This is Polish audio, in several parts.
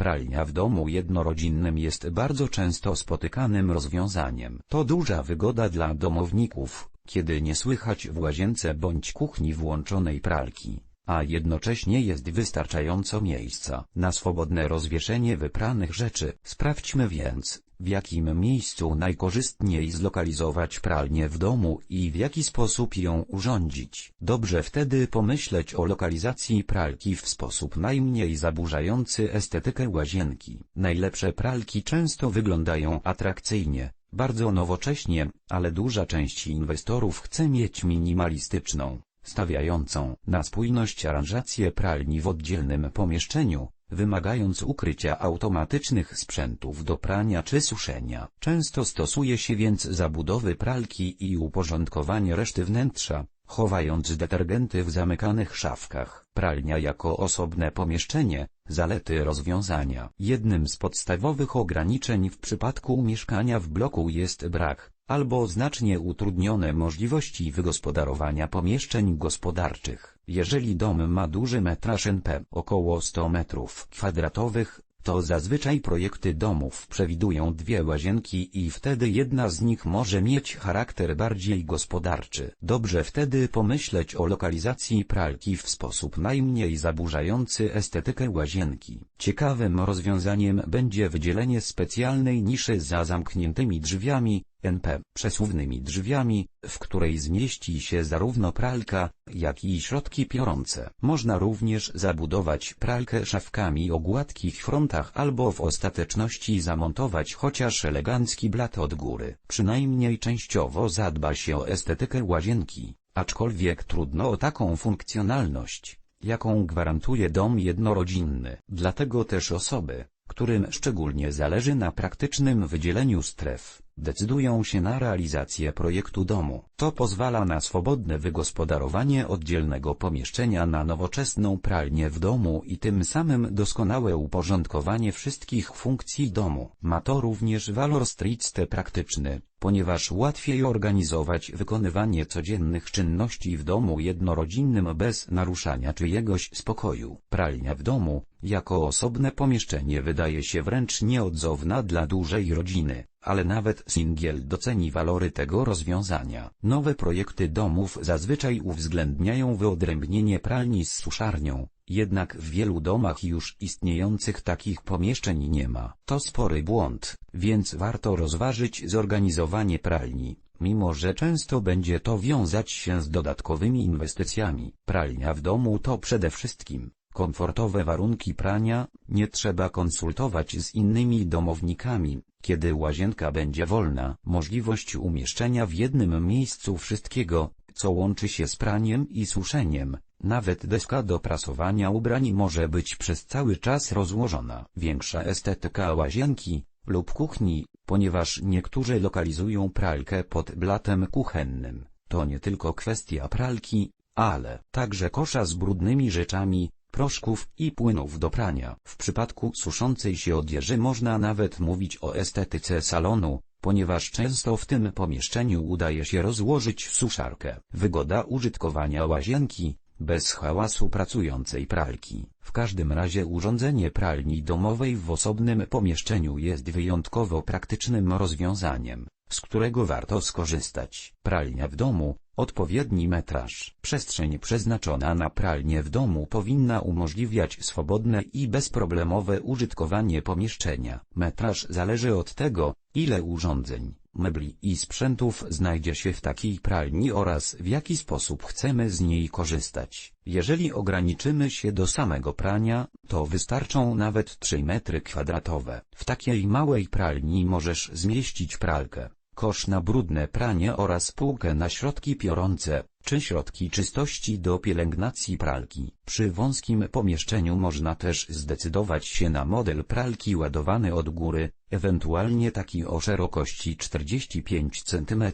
Pralnia w domu jednorodzinnym jest bardzo często spotykanym rozwiązaniem. To duża wygoda dla domowników, kiedy nie słychać w łazience bądź kuchni włączonej pralki, a jednocześnie jest wystarczająco miejsca na swobodne rozwieszenie wypranych rzeczy. Sprawdźmy więc, w jakim miejscu najkorzystniej zlokalizować pralnię w domu i w jaki sposób ją urządzić. Dobrze wtedy pomyśleć o lokalizacji pralki w sposób najmniej zaburzający estetykę łazienki. Najlepsze pralki często wyglądają atrakcyjnie, bardzo nowocześnie, ale duża część inwestorów chce mieć minimalistyczną, stawiającą na spójność aranżację pralni w oddzielnym pomieszczeniu, wymagając ukrycia automatycznych sprzętów do prania czy suszenia. Często stosuje się więc zabudowy pralki i uporządkowanie reszty wnętrza, chowając detergenty w zamykanych szafkach. Pralnia jako osobne pomieszczenie, zalety rozwiązania. Jednym z podstawowych ograniczeń w przypadku mieszkania w bloku jest brak, albo znacznie utrudnione możliwości wygospodarowania pomieszczeń gospodarczych. Jeżeli dom ma duży metraż NP, około 100 metrów kwadratowych, to zazwyczaj projekty domów przewidują dwie łazienki i wtedy jedna z nich może mieć charakter bardziej gospodarczy. Dobrze wtedy pomyśleć o lokalizacji pralki w sposób najmniej zaburzający estetykę łazienki. Ciekawym rozwiązaniem będzie wydzielenie specjalnej niszy za zamkniętymi drzwiami, NP, przesuwnymi drzwiami, w której zmieści się zarówno pralka, jak i środki piorące. Można również zabudować pralkę szafkami o gładkich frontach albo w ostateczności zamontować chociaż elegancki blat od góry. Przynajmniej częściowo zadba się o estetykę łazienki, aczkolwiek trudno o taką funkcjonalność, jaką gwarantuje dom jednorodzinny. Dlatego też osoby, którym szczególnie zależy na praktycznym wydzieleniu stref, decydują się na realizację projektu domu. To pozwala na swobodne wygospodarowanie oddzielnego pomieszczenia na nowoczesną pralnię w domu i tym samym doskonałe uporządkowanie wszystkich funkcji domu. Ma to również walor stricte praktyczny, ponieważ łatwiej organizować wykonywanie codziennych czynności w domu jednorodzinnym bez naruszania czyjegoś spokoju. Pralnia w domu, jako osobne pomieszczenie wydaje się wręcz nieodzowna dla dużej rodziny, ale nawet singiel doceni walory tego rozwiązania. Nowe projekty domów zazwyczaj uwzględniają wyodrębnienie pralni z suszarnią, jednak w wielu domach już istniejących takich pomieszczeń nie ma. To spory błąd, więc warto rozważyć zorganizowanie pralni, mimo że często będzie to wiązać się z dodatkowymi inwestycjami. Pralnia w domu to przede wszystkim komfortowe warunki prania, nie trzeba konsultować z innymi domownikami, kiedy łazienka będzie wolna. Możliwość umieszczenia w jednym miejscu wszystkiego, co łączy się z praniem i suszeniem, nawet deska do prasowania ubrań może być przez cały czas rozłożona. Większa estetyka łazienki lub kuchni, ponieważ niektórzy lokalizują pralkę pod blatem kuchennym. To nie tylko kwestia pralki, ale także kosza z brudnymi rzeczami, proszków i płynów do prania. W przypadku suszącej się odzieży można nawet mówić o estetyce salonu, ponieważ często w tym pomieszczeniu udaje się rozłożyć suszarkę. Wygoda użytkowania łazienki, bez hałasu pracującej pralki. W każdym razie urządzenie pralni domowej w osobnym pomieszczeniu jest wyjątkowo praktycznym rozwiązaniem, z którego warto skorzystać. Pralnia w domu, Odpowiedni metraż. Przestrzeń przeznaczona na pralnię w domu powinna umożliwiać swobodne i bezproblemowe użytkowanie pomieszczenia. Metraż zależy od tego, ile urządzeń, mebli i sprzętów znajdzie się w takiej pralni oraz w jaki sposób chcemy z niej korzystać. Jeżeli ograniczymy się do samego prania, to wystarczą nawet 3 metry kwadratowe. W takiej małej pralni możesz zmieścić pralkę, kosz na brudne pranie oraz półkę na środki piorące, czy środki czystości do pielęgnacji pralki. Przy wąskim pomieszczeniu można też zdecydować się na model pralki ładowany od góry, ewentualnie taki o szerokości 45 cm.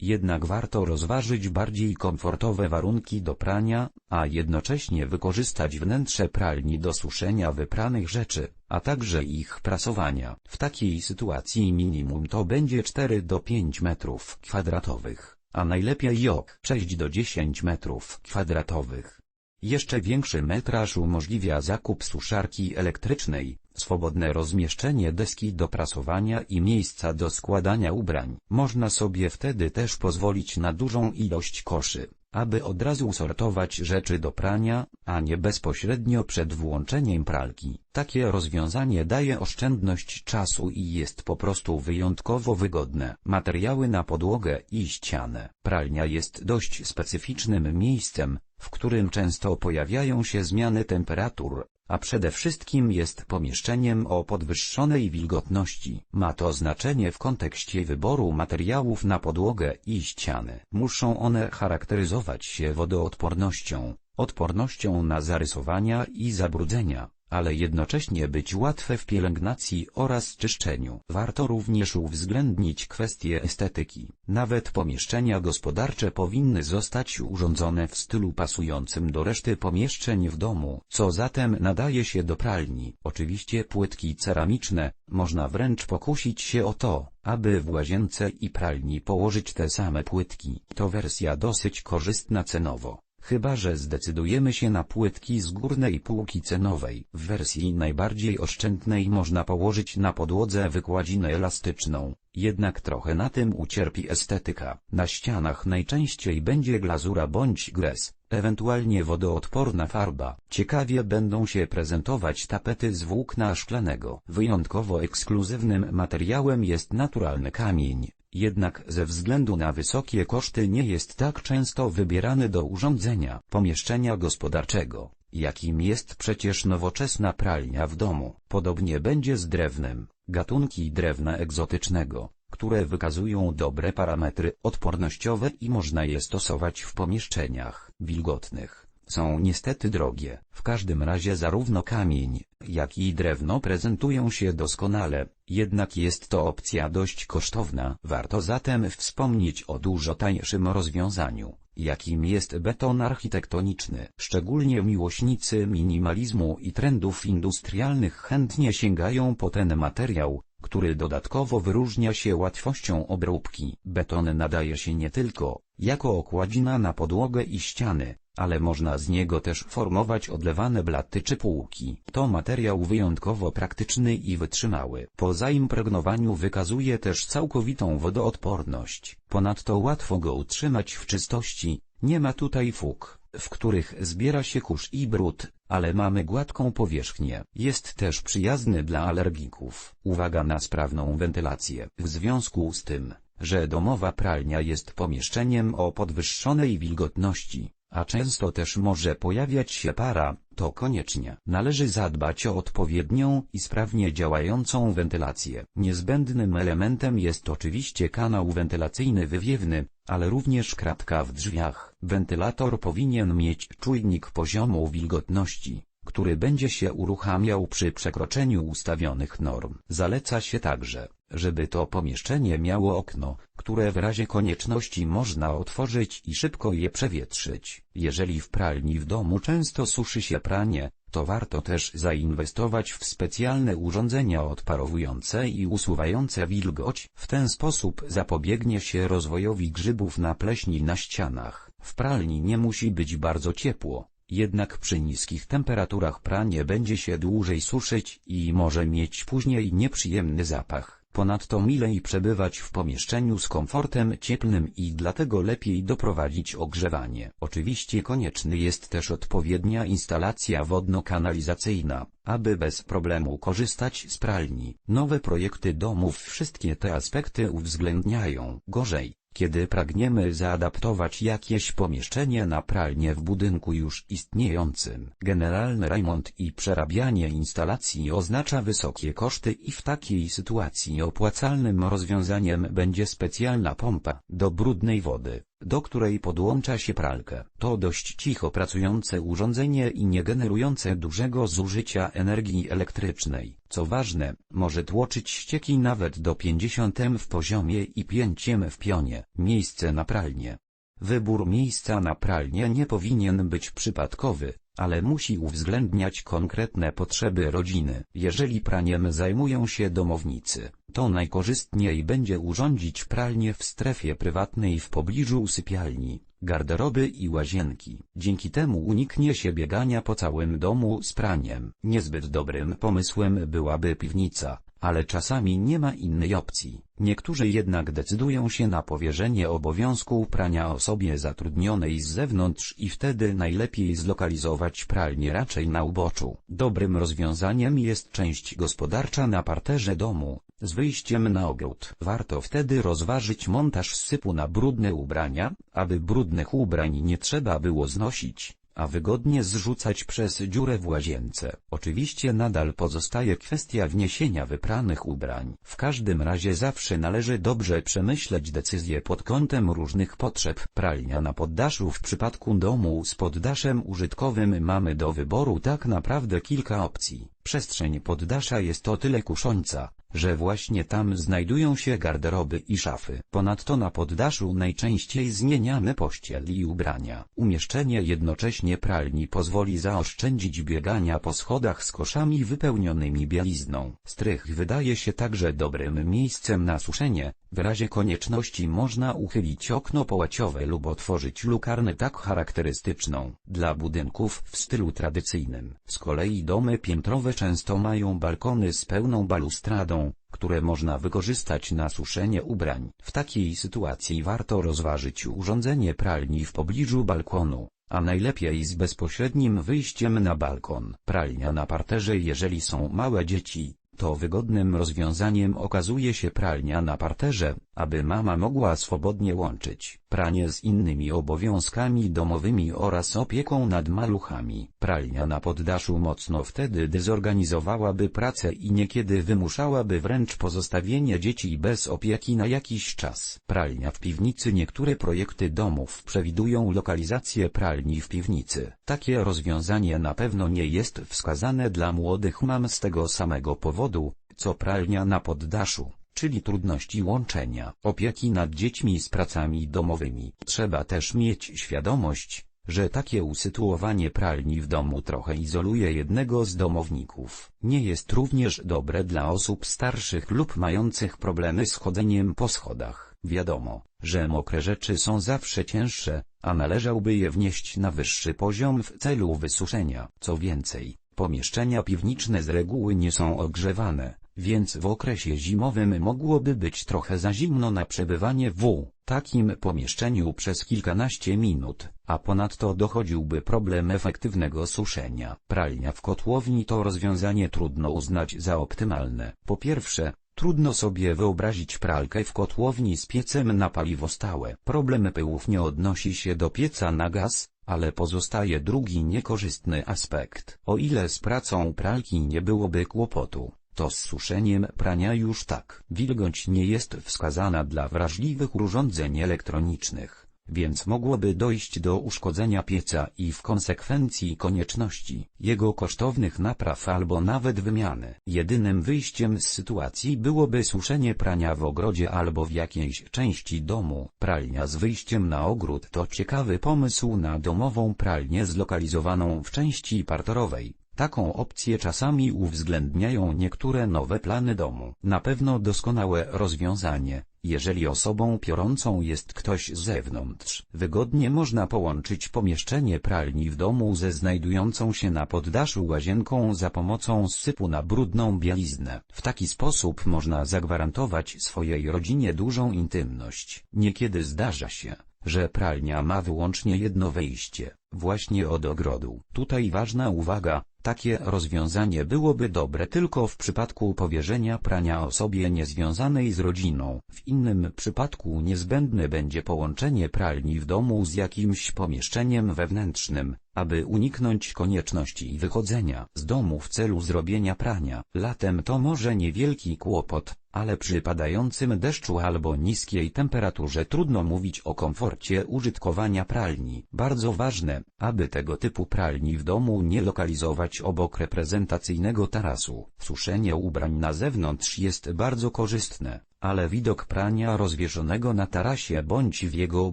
Jednak warto rozważyć bardziej komfortowe warunki do prania, a jednocześnie wykorzystać wnętrze pralni do suszenia wypranych rzeczy, a także ich prasowania. W takiej sytuacji minimum to będzie 4 do 5 metrów kwadratowych a najlepiej ok 6 do 10 metrów kwadratowych. Jeszcze większy metraż umożliwia zakup suszarki elektrycznej, swobodne rozmieszczenie deski do prasowania i miejsca do składania ubrań. Można sobie wtedy też pozwolić na dużą ilość koszy, aby od razu sortować rzeczy do prania, a nie bezpośrednio przed włączeniem pralki. Takie rozwiązanie daje oszczędność czasu i jest po prostu wyjątkowo wygodne. Materiały na podłogę i ścianę. Pralnia jest dość specyficznym miejscem, w którym często pojawiają się zmiany temperatur, a przede wszystkim jest pomieszczeniem o podwyższonej wilgotności. Ma to znaczenie w kontekście wyboru materiałów na podłogę i ściany. Muszą one charakteryzować się wodoodpornością, odpornością na zarysowania i zabrudzenia, ale jednocześnie być łatwe w pielęgnacji oraz czyszczeniu. Warto również uwzględnić kwestie estetyki. Nawet pomieszczenia gospodarcze powinny zostać urządzone w stylu pasującym do reszty pomieszczeń w domu, co zatem nadaje się do pralni. Oczywiście płytki ceramiczne, można wręcz pokusić się o to, aby w łazience i pralni położyć te same płytki. To wersja dosyć korzystna cenowo. Chyba że zdecydujemy się na płytki z górnej półki cenowej. W wersji najbardziej oszczędnej można położyć na podłodze wykładzinę elastyczną, jednak trochę na tym ucierpi estetyka. Na ścianach najczęściej będzie glazura bądź gres, ewentualnie wodoodporna farba. Ciekawie będą się prezentować tapety z włókna szklanego. Wyjątkowo ekskluzywnym materiałem jest naturalny kamień, jednak ze względu na wysokie koszty nie jest tak często wybierany do urządzenia pomieszczenia gospodarczego, jakim jest przecież nowoczesna pralnia w domu. Podobnie będzie z drewnem, gatunki drewna egzotycznego, które wykazują dobre parametry odpornościowe i można je stosować w pomieszczeniach wilgotnych są niestety drogie. W każdym razie zarówno kamień, jak i drewno prezentują się doskonale, jednak jest to opcja dość kosztowna. Warto zatem wspomnieć o dużo tańszym rozwiązaniu, jakim jest beton architektoniczny. Szczególnie miłośnicy minimalizmu i trendów industrialnych chętnie sięgają po ten materiał, który dodatkowo wyróżnia się łatwością obróbki. Beton nadaje się nie tylko, jako okładzina na podłogę i ściany, ale można z niego też formować odlewane blaty czy półki. To materiał wyjątkowo praktyczny i wytrzymały. Po zaimpregnowaniu wykazuje też całkowitą wodoodporność. Ponadto łatwo go utrzymać w czystości, nie ma tutaj fug, w których zbiera się kurz i brud, ale mamy gładką powierzchnię. Jest też przyjazny dla alergików. Uwaga na sprawną wentylację. W związku z tym, że domowa pralnia jest pomieszczeniem o podwyższonej wilgotności, a często też może pojawiać się para, to koniecznie należy zadbać o odpowiednią i sprawnie działającą wentylację. Niezbędnym elementem jest oczywiście kanał wentylacyjny wywiewny, ale również kratka w drzwiach. Wentylator powinien mieć czujnik poziomu wilgotności, który będzie się uruchamiał przy przekroczeniu ustawionych norm. Zaleca się także, żeby to pomieszczenie miało okno, które w razie konieczności można otworzyć i szybko je przewietrzyć. Jeżeli w pralni w domu często suszy się pranie, to warto też zainwestować w specjalne urządzenia odparowujące i usuwające wilgoć. W ten sposób zapobiegnie się rozwojowi grzybów na pleśni na ścianach. W pralni nie musi być bardzo ciepło, jednak przy niskich temperaturach pranie będzie się dłużej suszyć i może mieć później nieprzyjemny zapach. Ponadto milej przebywać w pomieszczeniu z komfortem cieplnym i dlatego lepiej doprowadzić ogrzewanie. Oczywiście konieczny jest też odpowiednia instalacja wodno-kanalizacyjna, aby bez problemu korzystać z pralni. Nowe projekty domów wszystkie te aspekty uwzględniają. Gorzej, kiedy pragniemy zaadaptować jakieś pomieszczenie na pralnię w budynku już istniejącym, generalny remont i przerabianie instalacji oznacza wysokie koszty i w takiej sytuacji opłacalnym rozwiązaniem będzie specjalna pompa do brudnej wody do której podłącza się pralkę. To dość cicho pracujące urządzenie i nie generujące dużego zużycia energii elektrycznej. Co ważne, może tłoczyć ścieki nawet do 50 w poziomie i 5 w pionie. Miejsce na pralnię. Wybór miejsca na pralnię nie powinien być przypadkowy, ale musi uwzględniać konkretne potrzeby rodziny. Jeżeli praniem zajmują się domownicy, to najkorzystniej będzie urządzić pralnię w strefie prywatnej w pobliżu sypialni, garderoby i łazienki. Dzięki temu uniknie się biegania po całym domu z praniem. Niezbyt dobrym pomysłem byłaby piwnica, ale czasami nie ma innej opcji. Niektórzy jednak decydują się na powierzenie obowiązku prania osobie zatrudnionej z zewnątrz i wtedy najlepiej zlokalizować pralnię raczej na uboczu. Dobrym rozwiązaniem jest część gospodarcza na parterze domu, z wyjściem na ogród. Warto wtedy rozważyć montaż sypu na brudne ubrania, aby brudnych ubrań nie trzeba było znosić a wygodnie zrzucać przez dziurę w łazience. Oczywiście nadal pozostaje kwestia wniesienia wypranych ubrań. W każdym razie zawsze należy dobrze przemyśleć decyzję pod kątem różnych potrzeb. Pralnia na poddaszu w przypadku domu z poddaszem użytkowym mamy do wyboru tak naprawdę kilka opcji. Przestrzeń poddasza jest o tyle kusząca, że właśnie tam znajdują się garderoby i szafy. Ponadto na poddaszu najczęściej zmieniamy pościel i ubrania. Umieszczenie jednocześnie pralni pozwoli zaoszczędzić biegania po schodach z koszami wypełnionymi bielizną. Strych wydaje się także dobrym miejscem na suszenie, w razie konieczności można uchylić okno połaciowe lub otworzyć lukarnę tak charakterystyczną dla budynków w stylu tradycyjnym. Z kolei domy piętrowe często mają balkony z pełną balustradą, które można wykorzystać na suszenie ubrań. W takiej sytuacji warto rozważyć urządzenie pralni w pobliżu balkonu a najlepiej z bezpośrednim wyjściem na balkon. Pralnia na parterze jeżeli są małe dzieci, to wygodnym rozwiązaniem okazuje się pralnia na parterze, aby mama mogła swobodnie łączyć pranie z innymi obowiązkami domowymi oraz opieką nad maluchami. Pralnia na poddaszu mocno wtedy dezorganizowałaby pracę i niekiedy wymuszałaby wręcz pozostawienie dzieci bez opieki na jakiś czas. Pralnia w piwnicy Niektóre projekty domów przewidują lokalizację pralni w piwnicy. Takie rozwiązanie na pewno nie jest wskazane dla młodych mam z tego samego powodu, co pralnia na poddaszu czyli trudności łączenia opieki nad dziećmi z pracami domowymi. Trzeba też mieć świadomość, że takie usytuowanie pralni w domu trochę izoluje jednego z domowników. Nie jest również dobre dla osób starszych lub mających problemy z chodzeniem po schodach. Wiadomo, że mokre rzeczy są zawsze cięższe, a należałby je wnieść na wyższy poziom w celu wysuszenia. Co więcej, pomieszczenia piwniczne z reguły nie są ogrzewane, więc w okresie zimowym mogłoby być trochę za zimno na przebywanie w takim pomieszczeniu przez kilkanaście minut, a ponadto dochodziłby problem efektywnego suszenia. Pralnia w kotłowni to rozwiązanie trudno uznać za optymalne. Po pierwsze, Trudno sobie wyobrazić pralkę w kotłowni z piecem na paliwo stałe. Problem pyłów nie odnosi się do pieca na gaz, ale pozostaje drugi niekorzystny aspekt. O ile z pracą pralki nie byłoby kłopotu, to z suszeniem prania już tak. Wilgoć nie jest wskazana dla wrażliwych urządzeń elektronicznych, więc mogłoby dojść do uszkodzenia pieca i w konsekwencji konieczności jego kosztownych napraw albo nawet wymiany. Jedynym wyjściem z sytuacji byłoby suszenie prania w ogrodzie albo w jakiejś części domu. Pralnia z wyjściem na ogród to ciekawy pomysł na domową pralnię zlokalizowaną w części parterowej. Taką opcję czasami uwzględniają niektóre nowe plany domu. Na pewno doskonałe rozwiązanie, jeżeli osobą piorącą jest ktoś z zewnątrz. Wygodnie można połączyć pomieszczenie pralni w domu ze znajdującą się na poddaszu łazienką za pomocą sypu na brudną bieliznę. W taki sposób można zagwarantować swojej rodzinie dużą intymność. Niekiedy zdarza się, że pralnia ma wyłącznie jedno wejście, właśnie od ogrodu. Tutaj ważna uwaga, takie rozwiązanie byłoby dobre tylko w przypadku powierzenia prania osobie niezwiązanej z rodziną. W innym przypadku niezbędne będzie połączenie pralni w domu z jakimś pomieszczeniem wewnętrznym, aby uniknąć konieczności wychodzenia z domu w celu zrobienia prania. Latem to może niewielki kłopot, ale przy padającym deszczu albo niskiej temperaturze trudno mówić o komforcie użytkowania pralni. Bardzo ważne, aby tego typu pralni w domu nie lokalizować obok reprezentacyjnego tarasu. Suszenie ubrań na zewnątrz jest bardzo korzystne ale widok prania rozwieszonego na tarasie bądź w jego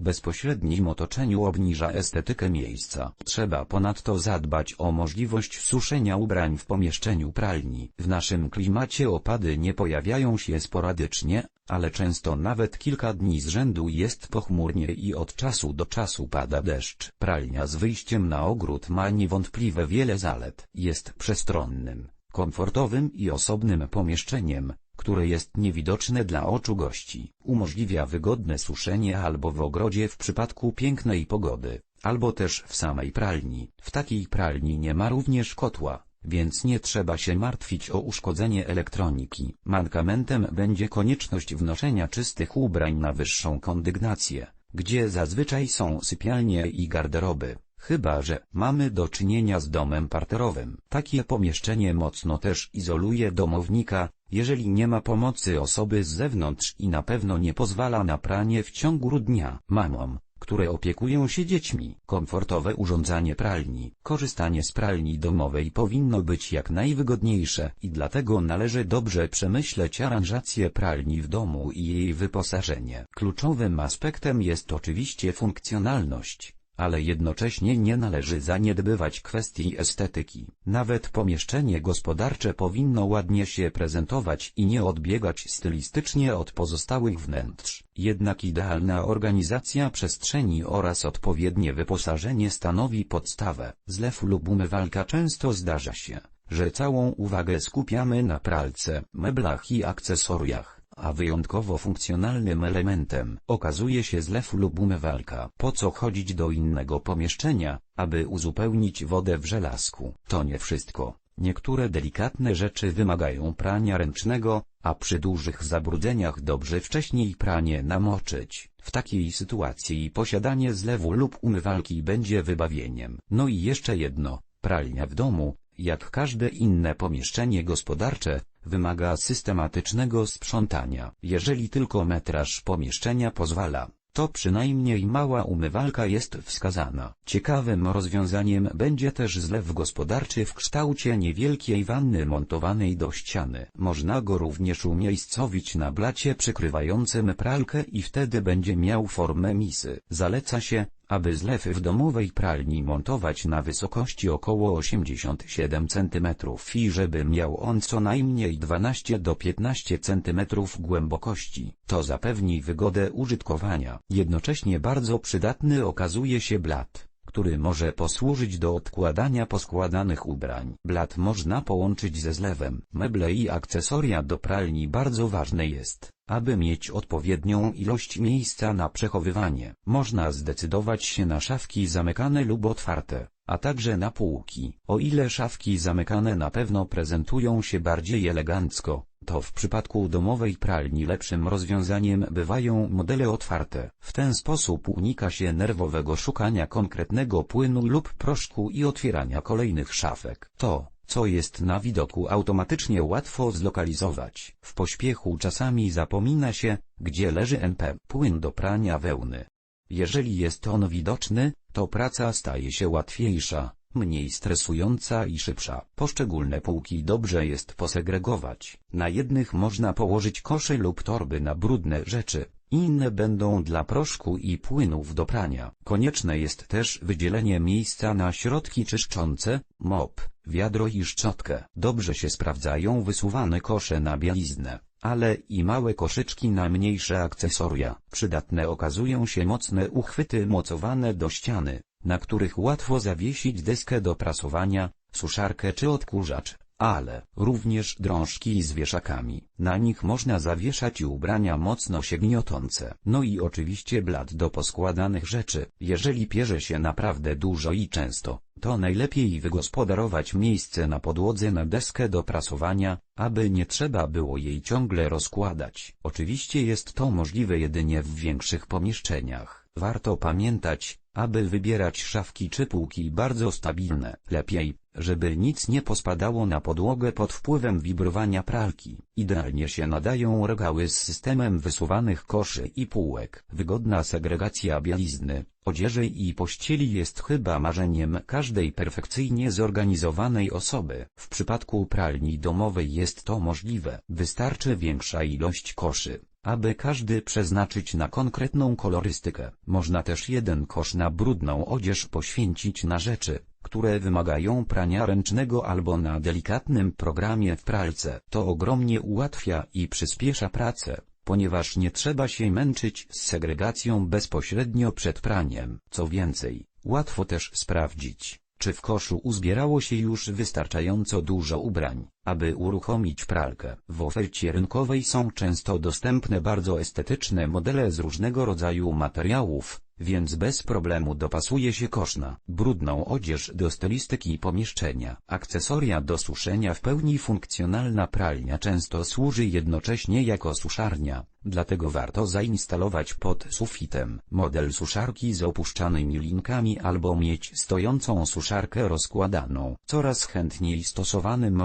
bezpośrednim otoczeniu obniża estetykę miejsca. Trzeba ponadto zadbać o możliwość suszenia ubrań w pomieszczeniu pralni. W naszym klimacie opady nie pojawiają się sporadycznie, ale często nawet kilka dni z rzędu jest pochmurnie i od czasu do czasu pada deszcz. Pralnia z wyjściem na ogród ma niewątpliwie wiele zalet. Jest przestronnym, komfortowym i osobnym pomieszczeniem, które jest niewidoczne dla oczu gości. Umożliwia wygodne suszenie albo w ogrodzie w przypadku pięknej pogody, albo też w samej pralni. W takiej pralni nie ma również kotła, więc nie trzeba się martwić o uszkodzenie elektroniki. Mankamentem będzie konieczność wnoszenia czystych ubrań na wyższą kondygnację, gdzie zazwyczaj są sypialnie i garderoby. Chyba, że mamy do czynienia z domem parterowym. Takie pomieszczenie mocno też izoluje domownika, jeżeli nie ma pomocy osoby z zewnątrz i na pewno nie pozwala na pranie w ciągu dnia. Mamom, które opiekują się dziećmi. Komfortowe urządzanie pralni. Korzystanie z pralni domowej powinno być jak najwygodniejsze i dlatego należy dobrze przemyśleć aranżację pralni w domu i jej wyposażenie. Kluczowym aspektem jest oczywiście funkcjonalność ale jednocześnie nie należy zaniedbywać kwestii estetyki. Nawet pomieszczenie gospodarcze powinno ładnie się prezentować i nie odbiegać stylistycznie od pozostałych wnętrz. Jednak idealna organizacja przestrzeni oraz odpowiednie wyposażenie stanowi podstawę. Zlew lub umywalka często zdarza się, że całą uwagę skupiamy na pralce, meblach i akcesoriach a wyjątkowo funkcjonalnym elementem okazuje się zlew lub umywalka. Po co chodzić do innego pomieszczenia, aby uzupełnić wodę w żelazku? To nie wszystko. Niektóre delikatne rzeczy wymagają prania ręcznego, a przy dużych zabrudzeniach dobrze wcześniej pranie namoczyć. W takiej sytuacji posiadanie zlewu lub umywalki będzie wybawieniem. No i jeszcze jedno, pralnia w domu, jak każde inne pomieszczenie gospodarcze, wymaga systematycznego sprzątania. Jeżeli tylko metraż pomieszczenia pozwala, to przynajmniej mała umywalka jest wskazana. Ciekawym rozwiązaniem będzie też zlew gospodarczy w kształcie niewielkiej wanny montowanej do ściany. Można go również umiejscowić na blacie przykrywającym pralkę i wtedy będzie miał formę misy. Zaleca się, aby zlew w domowej pralni montować na wysokości około 87 cm i żeby miał on co najmniej 12 do 15 cm głębokości. To zapewni wygodę użytkowania. Jednocześnie bardzo przydatny okazuje się blat który może posłużyć do odkładania poskładanych ubrań. Blat można połączyć ze zlewem. Meble i akcesoria do pralni bardzo ważne jest, aby mieć odpowiednią ilość miejsca na przechowywanie. Można zdecydować się na szafki zamykane lub otwarte, a także na półki. O ile szafki zamykane na pewno prezentują się bardziej elegancko, to w przypadku domowej pralni lepszym rozwiązaniem bywają modele otwarte. W ten sposób unika się nerwowego szukania konkretnego płynu lub proszku i otwierania kolejnych szafek. To, co jest na widoku automatycznie łatwo zlokalizować. W pośpiechu czasami zapomina się, gdzie leży NP, płyn do prania wełny. Jeżeli jest on widoczny, to praca staje się łatwiejsza, mniej stresująca i szybsza. Poszczególne półki dobrze jest posegregować. Na jednych można położyć kosze lub torby na brudne rzeczy, inne będą dla proszku i płynów do prania. Konieczne jest też wydzielenie miejsca na środki czyszczące, mop, wiadro i szczotkę. Dobrze się sprawdzają wysuwane kosze na bieliznę ale i małe koszyczki na mniejsze akcesoria. Przydatne okazują się mocne uchwyty mocowane do ściany, na których łatwo zawiesić deskę do prasowania, suszarkę czy odkurzacz, ale również drążki z wieszakami. Na nich można zawieszać ubrania mocno się gniotące. No i oczywiście blat do poskładanych rzeczy. Jeżeli pierze się naprawdę dużo i często, to najlepiej wygospodarować miejsce na podłodze na deskę do prasowania, aby nie trzeba było jej ciągle rozkładać. Oczywiście jest to możliwe jedynie w większych pomieszczeniach. Warto pamiętać, aby wybierać szafki czy półki bardzo stabilne. Lepiej, żeby nic nie pospadało na podłogę pod wpływem wibrowania pralki. Idealnie się nadają regały z systemem wysuwanych koszy i półek. Wygodna segregacja bielizny, odzieży i pościeli jest chyba marzeniem każdej perfekcyjnie zorganizowanej osoby. W przypadku pralni domowej jest to możliwe. Wystarczy większa ilość koszy, aby każdy przeznaczyć na konkretną kolorystykę. Można też jeden kosz na brudną odzież poświęcić na rzeczy, które wymagają prania ręcznego albo na delikatnym programie w pralce. To ogromnie ułatwia i przyspiesza pracę, ponieważ nie trzeba się męczyć z segregacją bezpośrednio przed praniem. Co więcej, łatwo też sprawdzić, czy w koszu uzbierało się już wystarczająco dużo ubrań, aby uruchomić pralkę. W ofercie rynkowej są często dostępne bardzo estetyczne modele z różnego rodzaju materiałów, więc bez problemu dopasuje się kosz na brudną odzież do stylistyki pomieszczenia. Akcesoria do suszenia w pełni funkcjonalna pralnia często służy jednocześnie jako suszarnia, dlatego warto zainstalować pod sufitem model suszarki z opuszczanymi linkami albo mieć stojącą suszarkę rozkładaną. Coraz chętniej stosowanym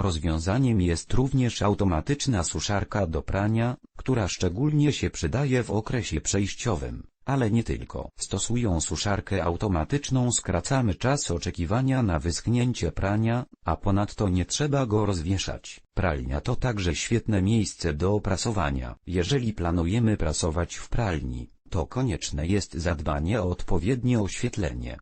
rozwiązaniem jest również automatyczna suszarka do prania, która szczególnie się przydaje w okresie przejściowym. Ale nie tylko. Stosują suszarkę automatyczną skracamy czas oczekiwania na wyschnięcie prania, a ponadto nie trzeba go rozwieszać. Pralnia to także świetne miejsce do prasowania. Jeżeli planujemy prasować w pralni, to konieczne jest zadbanie o odpowiednie oświetlenie.